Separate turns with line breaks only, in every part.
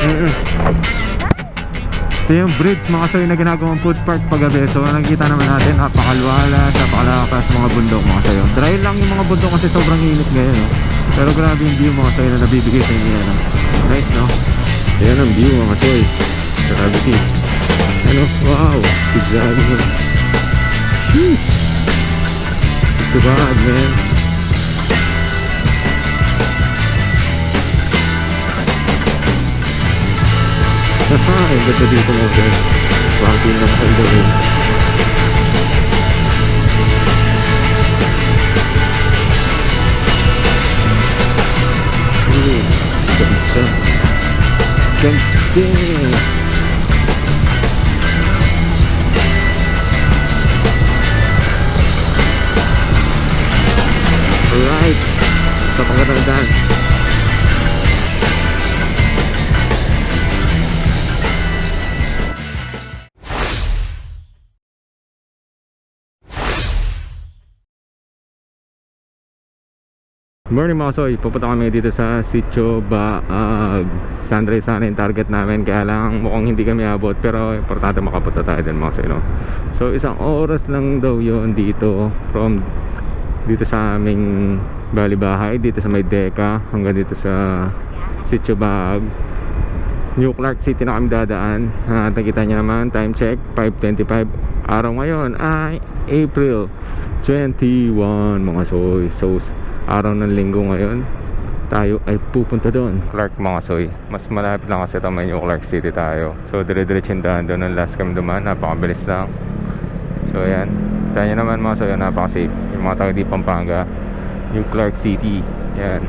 Mm-mm. Ito yung bridge mga soy na ginagawang food park paggabi. So nakikita naman natin napakalwala, napakalakas mga bundok mga soy. Dry lang yung mga bundok kasi sobrang init ngayon. No? Pero grabe yung view mga soy na nabibigay sa inyo. No? Nice no? Ayan ang view mga soy. Grabe si. Ano? Wow! Mo. Sheesh! It's the man. Haha, ang ganda dito mga guys. Wangkin ng Eldorin. Hmm, morning mga soy, pupunta kami dito sa Sitio Baag Sandre sana yung target namin. Kaya lang mukhang hindi kami abot Pero importante makapunta tayo din mga soy no? So isang oras lang daw yon dito From dito sa aming bali bahay Dito sa may Deca Hanggang dito sa Sitio Baag New Clark City na kami dadaan. At nakita nyo naman time check 5.25 Araw ngayon ay April 21 mga soy. So araw ng linggo ngayon tayo ay pupunta doon. Clark mga soy mas malapit lang kasi ito may New Clark City tayo. So dire-diretso yung daan doon. Ng last kami dumaan napakabilis lang. So ayan. Tayo naman mga soy napaka-safe. Yung mga taga di Pampanga New Clark City yan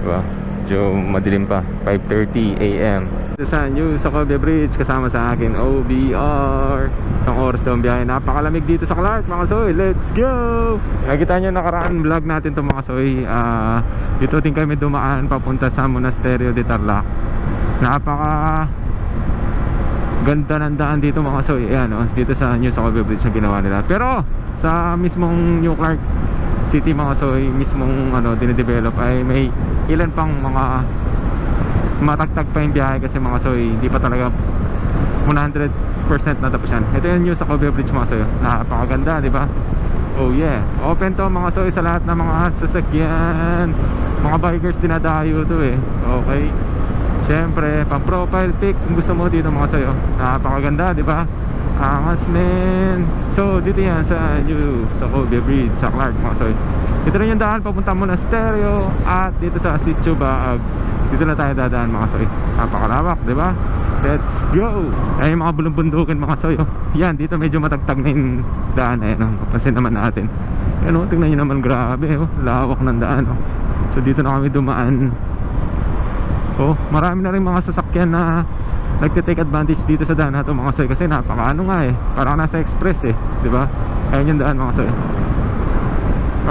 diba? Medyo madilim pa. 5.30 a.m. sa New Socobe Bridge kasama sa akin OBR isang oras daw ang biyahe. Napakalamig dito sa Clark mga soy. Let's go! Nakita nyo nakaraan vlog natin to mga soy. Ah, dito din kami dumaan papunta sa Monasterio de Tarlac. Napaka ganda ng daan dito mga soy. Ayan oh, dito sa New Socobe Bridge na ginawa nila. Pero sa mismong New Clark City mga soy mismong ano dinedevelop ay may ilan pang mga matagtag pa yung biyahe kasi mga soy hindi pa talaga 100% natapos yan. Ito yung New Socobe Bridge mga soy. Napakaganda di ba? Oh yeah. Open to mga soy sa lahat ng mga sasakyan. Mga bikers dinadayo to eh. Okay. Siyempre, pang profile pic kung gusto mo dito mga soy oh. napakaganda di ba? Angas men. So dito yan sa New Socobe Bridge sa Clark mga soy. Dito rin yung daan papunta mo na stereo At dito sa Sitio Baag Dito na tayo dadaan mga soy. Napakalawak di ba? Let's go! Ay mga bulong-bundukin mga soy. Oh. Yan dito medyo matagtag na yung daan Ayan oh, mapansin naman natin. Ayan oh, tingnan nyo naman grabe oh. Lawak ng daan oh. So dito na kami dumaan. Oh, marami na rin mga sasakyan na nagte-take advantage dito sa daan na to mga soy. Kasi napaka ano nga eh. Parang nasa express eh di ba? Ayun yung daan mga soy.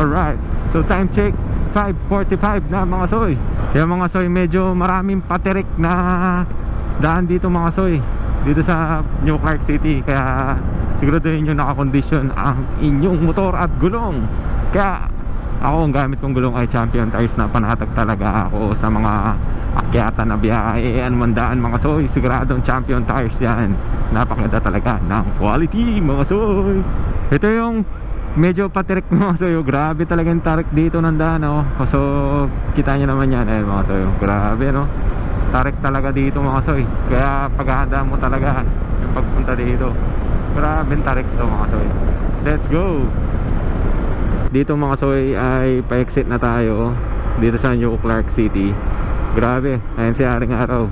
Alright. So time check 5.45 na mga soy kaya mga soy medyo maraming patirik na daan dito mga soy dito sa New Clark City. Kaya siguraduhin nyo nakakondisyon ang inyong motor at gulong. Kaya ako ang gamit kong gulong ay champion tires na panatag talaga ako sa mga akyatan na biyahe. Ano man daan mga soy siguradong champion tires yan. Napakaganda talaga ng quality mga soy. Ito yung medyo patirik mga soy oh. grabe talaga yung tarik dito ng daan oh. so kita nyo naman yan. Eh, mga soy oh. grabe no? Tarik talaga dito mga soy. Kaya paghahanda mo talaga yung pagpunta dito. Grabe yung tarik to mga soy. Let's go! Dito mga soy ay pa-exit na tayo dito sa New Clark City. Grabe ayun si Haring Araw.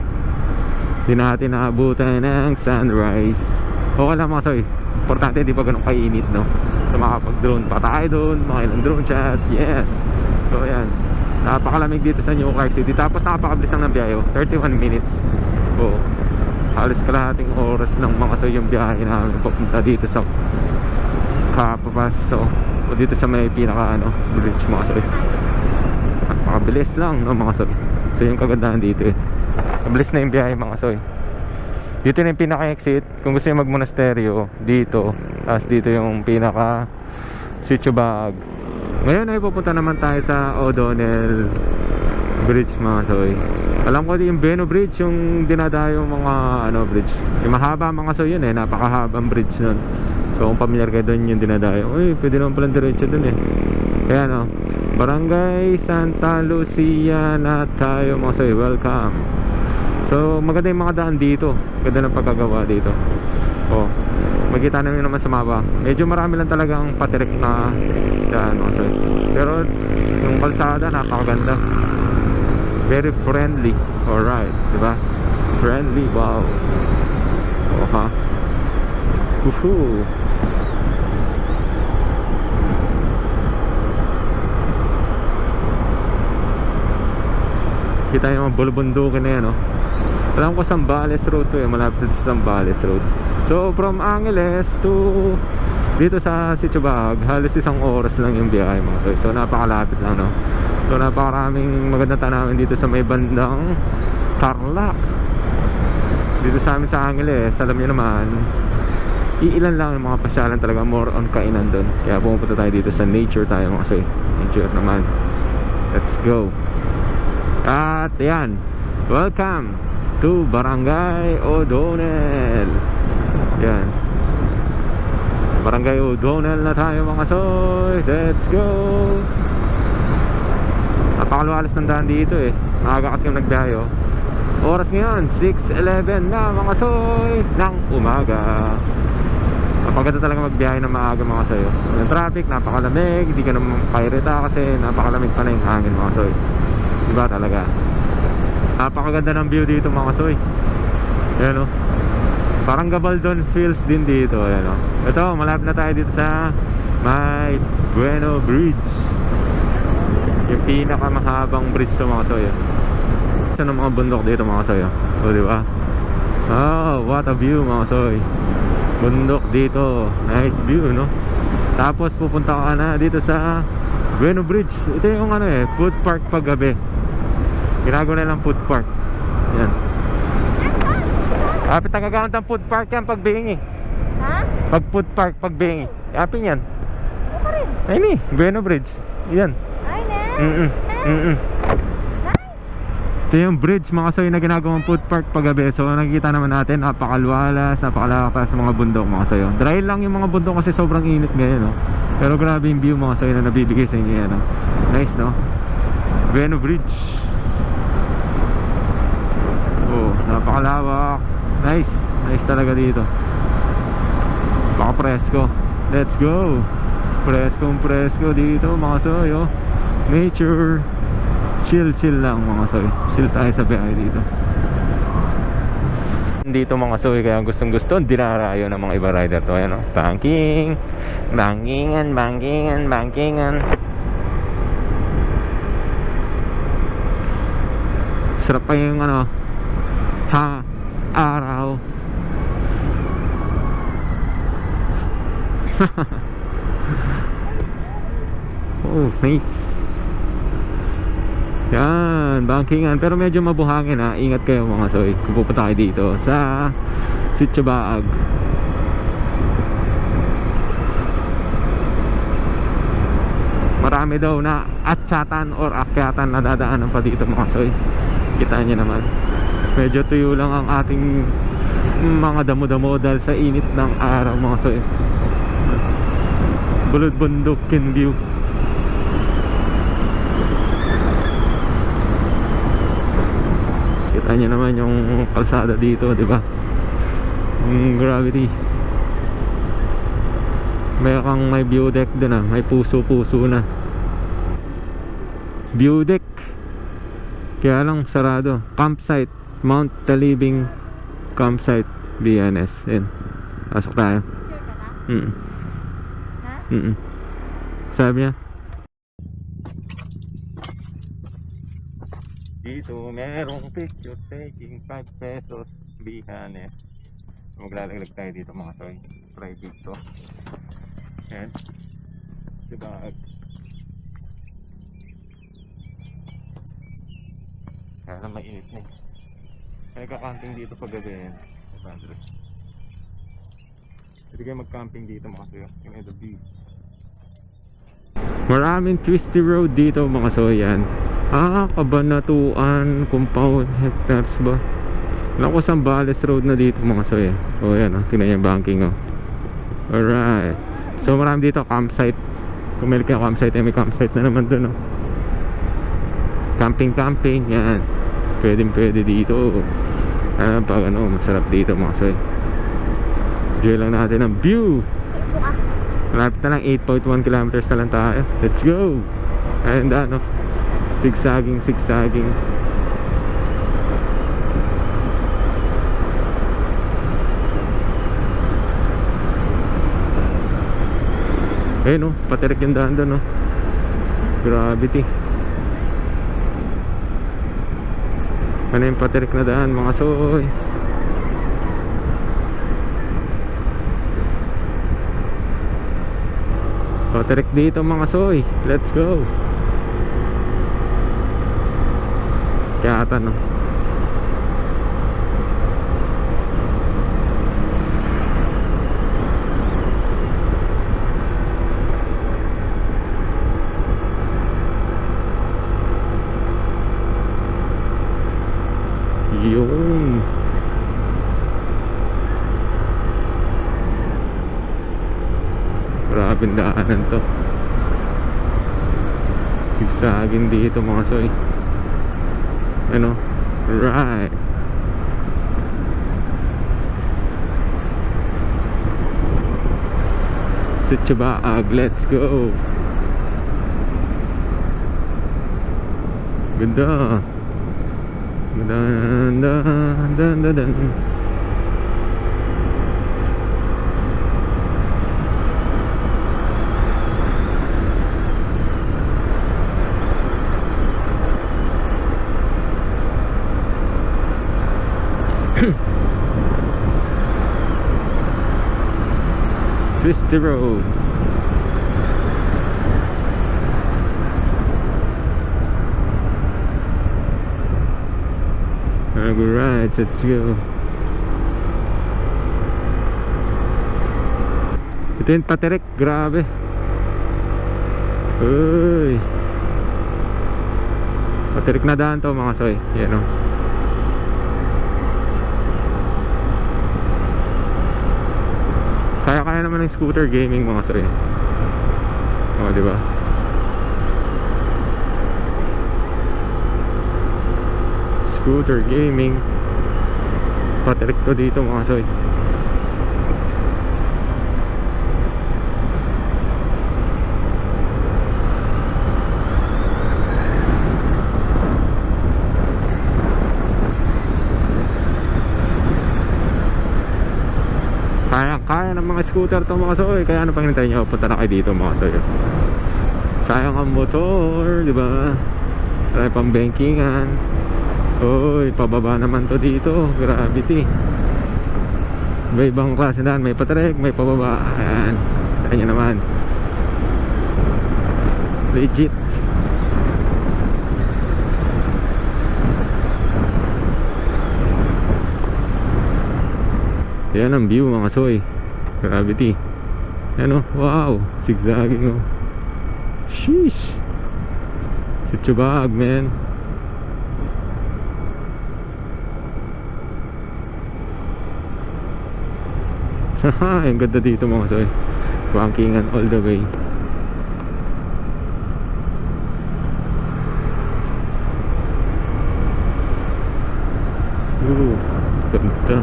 Di natin naabutan ng sunrise. Okay lang mga soy. Importante di pa ganun kainit no so makapag drone pa tayo doon mga ilang drone shot. Yes. So ayan. Napakalamig dito sa New Clark City. Tapos napakabilis lang ng biyahe oh. 31 minutes. Oh halos kalahating oras ng mga soy yung biyahe namin papunta dito sa kapapaso o dito sa may pinaka ano bridge mga soy napakabilis lang no mga soy so yung kagandahan dito eh. Mabilis na yung biyahe mga soy dito yung pinaka exit kung gusto nyo mag monasteryo dito tapos dito yung pinaka sitio bag ngayon ay pupunta naman tayo sa O'Donnell bridge mga soy. Alam ko yung Beno Bridge yung dinadayo mga ano bridge. Yung mahaba mga soy yun eh, napakahabang bridge nun. So kung familiar kayo doon yung dinadayo, uy, pwede naman palang diretso dun eh. Kaya no, Barangay Santa Lucia na tayo mga soy, welcome. So maganda yung mga daan dito, ganda ng pagkagawa dito. Oh, makita namin naman sa mapa. Medyo marami lang talagang patirik na daan soy. Pero yung kalsada napakaganda very friendly alright di ba friendly wow oh ha Woohoo. kita yung mga bulubundukin na yan oh. Alam ko Sambales Road to eh malapit sa Sambales Road. So from Angeles to dito sa Sitio Bahag halos isang oras lang yung biyahe mga soy so napakalapit lang no? So napakaraming magandang tanawin dito sa may bandang Tarlac. Dito sa amin sa Angeles alam niyo naman iilan lang yung mga pasyalan talaga more on kainan doon kaya pumunta tayo dito sa nature tayo mga soy nature naman. Let's go. At yan welcome to Barangay O'Donnell. Yan. Barangay O'Donnell na tayo mga soy. Let's go. Napakaluwalas ng daan dito eh. Maaga kasi yung oh. oras ngayon 6.11 na mga soy ng umaga. Napaganda talaga magbiyahe ng maaga mga soy. Yung traffic napakalamig. Hindi ka naman kairita kasi napakalamig pa na yung hangin mga soy. Diba talaga napakaganda ng view dito mga soy yan oh. Parang Gabaldon feels din dito ayan oh. ito malapit na tayo dito sa may Bueno Bridge. Yung pinakamahabang bridge sa mga soy oh. isa ng mga bundok dito mga soy oh. o diba oh what a view mga soy bundok dito. Nice view no? Tapos pupunta ka na dito sa Bueno Bridge. Ito yung ano eh food park paggabi ginagawa na lang food park yan Kapit nagagawang ng food park yan pag bingi.
Ha?
Pag food park pag bingi. Kapin yan.
Ano ka rin?
Ayun eh, Bueno Bridge. Yan.
Ay, na.
Mm-mm. Mm-mm. Ito yung bridge mga soy na ginagawang food park paggabi. So nakikita naman natin napakaluwalas, napakalawak sa mga bundok mga soy. oh. Dry lang yung mga bundok kasi sobrang init ngayon. No? Pero grabe yung view mga soy na nabibigay sa inyo yan. No? Nice no? Bueno Bridge. Napakalawak. Nice. Nice talaga dito. Baka presko. Let's go. Preskong presko dito mga soy. Oh. Nature. Chill chill lang mga soy. Chill tayo sa biyahe dito. Dito mga soy kaya gustong gusto dinarayo ng mga iba rider to ayan oh. Banking. Bankingan, bankingan, bankingan. Sarap pa yung ano ha araw. Oh nice yan bankingan. Pero medyo mabuhangin ha? Ingat kayo mga soy. Kung pupunta kayo dito sa Sitio Baag marami daw na atsatan or akyatan na dadaanan pa dito mga soy. Kita nyo naman medyo tuyo lang ang ating mga damo-damo dahil sa init ng araw mga soy. Bulod bundukin view. Kita nyo naman yung kalsada dito di ba? Yung gravity. May kang may view deck dun ah. May puso-puso na. View deck. Kaya lang sarado. Campsite Mount Talibing campsite BNS yun pasok tayo.
Na?
mm
Ha?
mm sabi niya dito merong picture taking 5 pesos BNS maglalaglag tayo dito mga soy. Private to yan. Diba kaya lang mainit na eh may kakamping dito pag gabi yan Evandro pwede kayo mag-camping dito mga soy yung the view maraming twisty road dito mga soy yan Ah, Kabanatuan Compound Hectares ba? Ko Sambales Road na dito mga soy. O yan, oh, tingnan yung banking oh. Alright. So marami dito campsite. Kung ka campsite, eh, may campsite na naman dun oh. Camping camping, yan. Pwede pwede dito. Ah, pag ano, masarap dito mga soy. Enjoy lang natin ang view. Malapit na lang 8.1 kilometers na lang tayo. Let's go! Ayun da, no? Zigzagging, zigzagging. Ayun, no? Patirik yung daan doon, no? Gravity. Ano yung patirik na daan, mga soy? Patirik dito mga soy. Let's go. Kaya ata no. Yun. Grabing daanan to. Sigsagin dito mga soy. Ano? Right. Sitchabaag, let's go. Ganda. Ganda, ganda, ganda, ganda. Twisty Road. Alright, let's go. Ito yung patirik, grabe. Uy. Patirik na daan to mga soy. Yan o. Kaya-kaya naman ng scooter gaming mga soy. O, di ba? Scooter gaming. Patirik to dito mga soy. Kaya, kaya ng mga scooter to mga soy. Kaya ano pang hinintay nyo? Punta na kayo dito mga soy. Sayang ang motor, di ba? Tayo pang bankingan. Uy, pababa naman to dito. Gravity. May ibang klase na. May patrek, may pababa. Ayan. Ayan naman. Legit. Yan ang view mga soy. Gravity. Ano? Wow. Zigzagging oh. Sheesh. Si Chubag, man. Haha, ang ganda dito mga soy. Bankingan all the way. Ooh, ganda.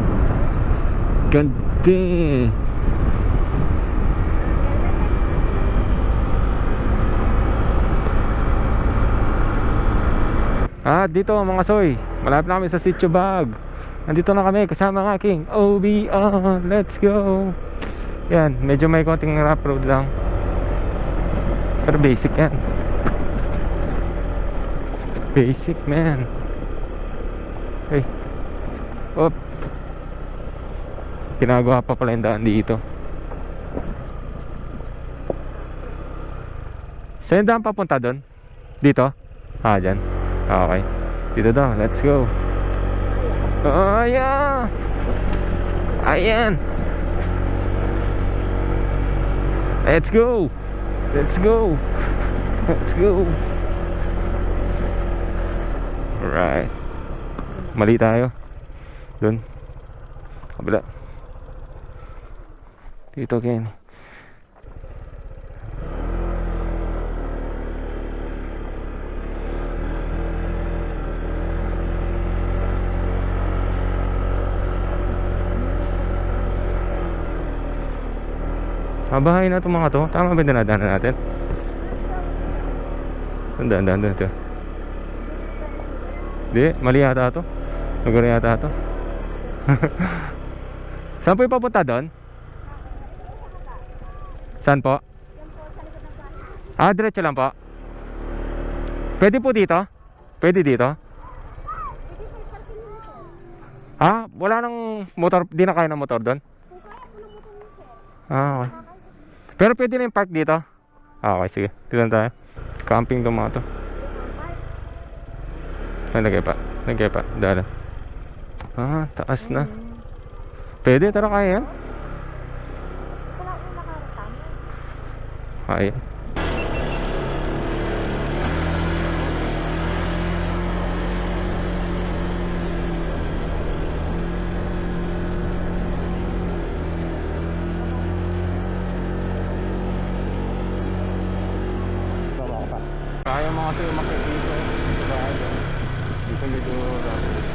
Ganda. Ah, dito mga soy. Malapit na kami sa Sitio Bag. Nandito na kami kasama ng aking OBR. Let's go. Yan, medyo may konting rough road lang. Pero basic yan. Basic man. Hey. Op. Ginagawa pa pala yung daan dito. Saan yung daan papunta doon? Dito? Ah, dyan. Okay. Dito daw. Let's go. Oh, yeah. Ayan. Let's go. Let's go. Let's go. Alright. Mali tayo. Doon. Kabila. Dito, Ken. Mabahay na itong mga to. Tama ba dinadaanan natin? Daan, daan, daan, daan. Di, mali yata to. Lugar yata to. Saan po yung papunta doon? Saan po? Ah, diretso lang po. Pwede po dito? Pwede dito? Ah, wala nang motor, di na kaya ng motor doon? Ah, okay. Pero pwede na yung park dito? Ah, okay, sige. Dito na tayo. Camping to mga to. Ay, lagay pa. Lagay pa. Dala. Ah, taas na. Pwede, tara kaya yan. Kaya. Umakit dito. Diba? Dito medyo rough.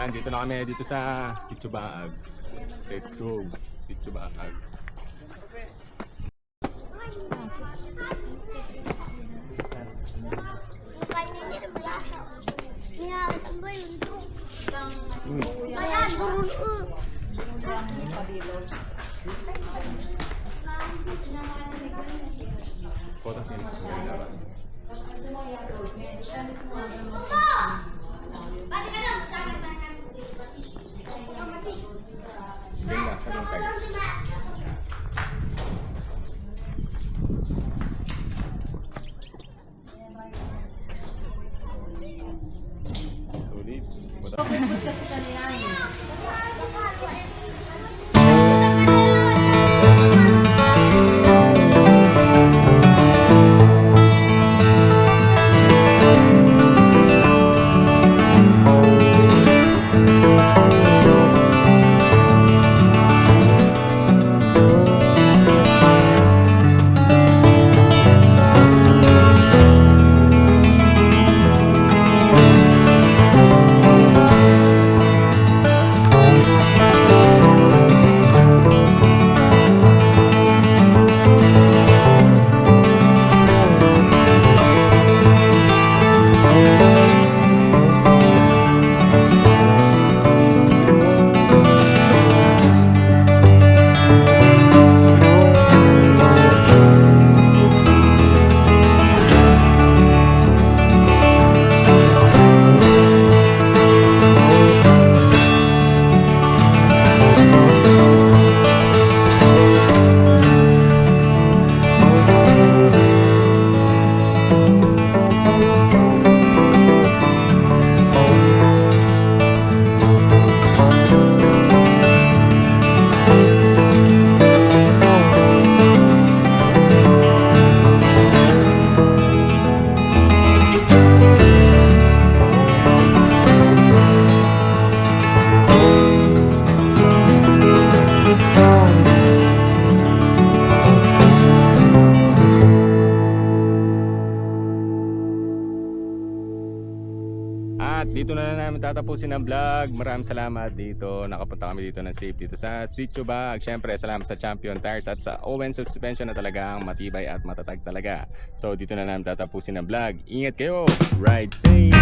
Yan, dito na kami dito sa Sitio Baag. Let's go. Sitio Baag. Uy, photo finish. Ganda,
dito na lang namin tatapusin ang vlog. Maraming salamat dito. Nakapunta kami dito ng safe dito sa Sitio Bag. Siyempre, salamat sa Champion Tires at sa Owen Suspension na talagang matibay at matatag talaga. So, dito na namin tatapusin ang vlog. Ingat kayo! Ride safe!